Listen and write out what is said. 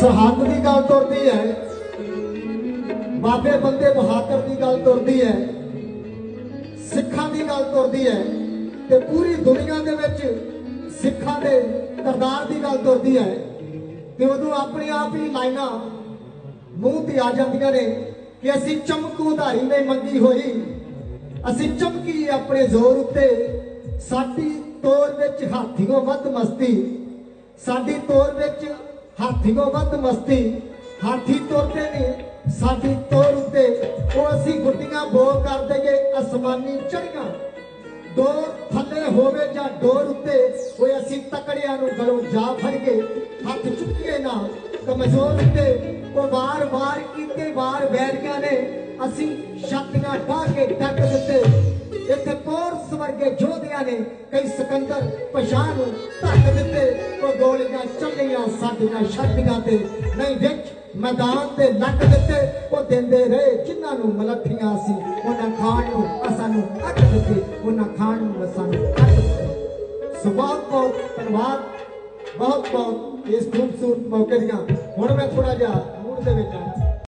ਸਰਹੱਦ ਦੀ ਗੱਲ ਤੁਰਦੀ ਹੈ। ਬਾਬੇ ਬੰਦੇ ਬਹਾਦਰ ਦੀ ਗੱਲ ਤੁਰਦੀ ਹੈ। ਸਿੱਖਾਂ ਦੀ ਗੱਲ ਤੁਰਦੀ ਹੈ ਤੇ ਪੂਰੀ ਦੁਨੀਆ ਦੇ ਵਿੱਚ ਸਿੱਖਾਂ ਦੇ ਕਰਤਾਰ ਦੀ ਗੱਲ ਤੁਰਦੀ ਹੈ। ਤੇ ਉਦੋਂ ਆਪਣੇ ਆਪ ਹੀ ਲਾਈਨਾਂ ਮੂੰਹ ਤੇ ਆ ਜਾਂਦੀਆਂ ਨੇ ਕਿ ਅਸੀਂ ਚਮਕੂ ਉਧਾਰੀ ਨੇ ਮੰਗੀ ਹੋਈ। ਅਸੀਂ ਚਮਕੀ ਆਪਣੇ ਜ਼ੋਰ ਉੱਤੇ। ਸਾਡੀ ਤੋਰ ਵਿੱਚ ਹਾਥੀਓ ਵੱਧ ਮਸਤੀ। ਸਾਡੀ ਤੋਰ ਵਿੱਚ ਹਾਥੀਓ ਵੱਧ ਮਸਤੀ, ਹਾਥੀ ਤੁਰਦੇ ਨੇ ਸਾਡੀ ਤੋਰ ਉੱਤੇ। ਉਹ ਅਸੀਂ ਗੁੱਡੀਆਂ ਬੋ ਕਰ ਦੇਗੇ, ਅਸਮਾਨੀ ਚੜੀਆਂ ਡੋਰ ਥੱਲੇ ਹੋਵੇ ਜਾਂ ਡੋਰ ਉੱਤੇ, ਓਏ ਅਸੀਂ ਤਕੜਿਆਂ ਨੂੰ ਗਲੋਂ ਜਾ ਫੜ ਕੇ ਹੱਥ ਚੁੱਕੀਏ ਨਾ, ਕਮਜ਼ੋਰ ਉੱਤੇ। ਉਹ ਵਾਰ-ਵਾਰ ਕੀਤੇ ਵਾਰ ਬੈਰੀਆਂ ਨੇ, ਅਸੀਂ ਛਾਤੀਆਂ ਢਾ ਕੇ ਡੱਕ ਦਿੱਤੇ। ਇੱਥੇ ਕੋਰਸ ਵਰਗੇ ਯੋਧਿਆਂ ਨੇ ਕਈ ਸਿਕੰਦਰ ਪਛਾਣ ਨੂੰ ਧੱਕ ਦਿੱਤੇ। ਉਹ ਗੋਲੀਆਂ ਚੱਲੀਆਂ ਸਾਡੀਆਂ ਛਾਤੀਆਂ ਤੇ ਨਹੀਂ ਵਿੱਚ ਮੈਦਾਨ ਤੇ ਲੱਗ ਦਿੱਤੇ। ਉਹ ਦਿੰਦੇ ਰਹੇ ਜਿਨ੍ਹਾਂ ਨੂੰ ਮਲੱਠੀਆਂ ਸੀ। ਉਹਨਾਂ ਖਾਣ ਨੂੰ ਅਸਾਂ ਨੂੰ ਅੱਡ ਦਿੱਤੇ। ਉਹਨਾਂ ਖਾਣ ਨੂੰ ਅਸਾਂ ਨੂੰ ਅੱਡ ਦਿੱਤੇ। ਸੋ ਬਹੁਤ ਬਹੁਤ ਧੰਨਵਾਦ। ਬਹੁਤ ਬਹੁਤ ਇਸ ਖੂਬਸੂਰਤ ਮੌਕੇ ਦੀਆਂ। ਹੁਣ ਮੈਂ ਥੋੜਾ ਜਿਹਾ ਮੂਡ ਦੇ ਵਿੱਚ ਆ।